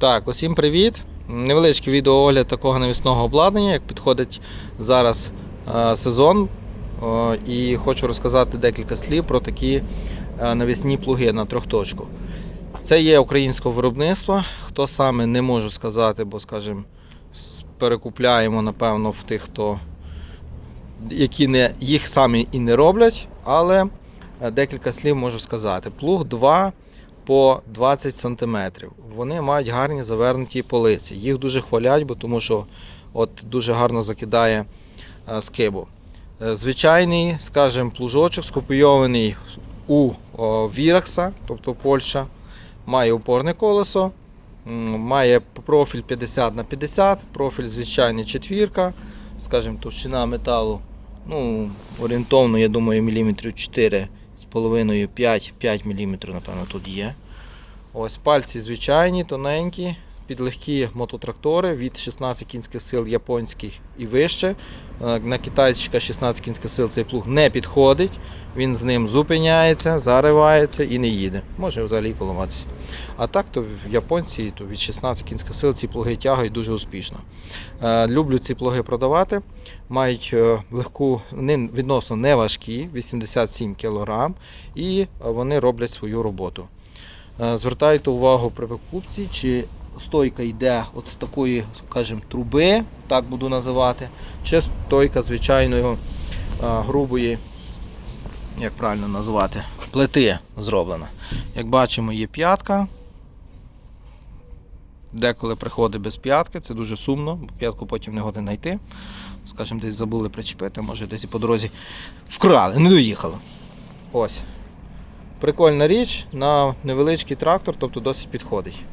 Так, усім привіт. Невеличкий відеоогляд такого навісного обладнання, як підходить зараз е, сезон. О, і хочу розказати декілька слів про такі е, навісні плуги на трьохточку. Це є українського виробництва. Хто саме не можу сказати, бо, скажімо, перекупляємо, напевно, в тих, хто які не, їх самі і не роблять, але е, декілька слів можу сказати. Плуг 2 по 20 см. Вони мають гарні завернуті полиці. Їх дуже хвалять, бо тому що от дуже гарно закидає е, скибу. Е, Звичайний, скажімо, плужочок скопійований у Віракса, тобто Польща, має опорне колесо, має профіль 50 на 50, профіль звичайний четвірка, скажімо, товщина металу ну, орієнтовно, я думаю, міліметрів 4 з половиною 5, 5 мм, напевно, тут є. Ось пальці звичайні, тоненькі, під легкі мототрактори від 16 кінських сил японських і вище. Е, На китайська 16 кінських сил цей плуг не підходить. Він з ним зупиняється, заривається і не їде. Може взагалі поламатися. А так, то в японці то від 16 кінських сил ці плуги тягають дуже успішно. Е, Люблю ці плуги продавати. Мають е, легку, вони відносно не важкі, 87 кг, і вони роблять свою роботу. Звертайте увагу при покупці, чи стойка йде от з такої, скажімо, труби, так буду називати, чи стойка звичайної грубої, як правильно назвати, плити зроблена. Як бачимо, є п'ятка. Деколи приходить без п'ятки, це дуже сумно, бо п'ятку потім не годин знайти. Скажімо, десь забули причепити, може десь і по дорозі вкрали, не доїхали. Ось. Прикольна річ на невеличкий трактор, тобто досить підходить.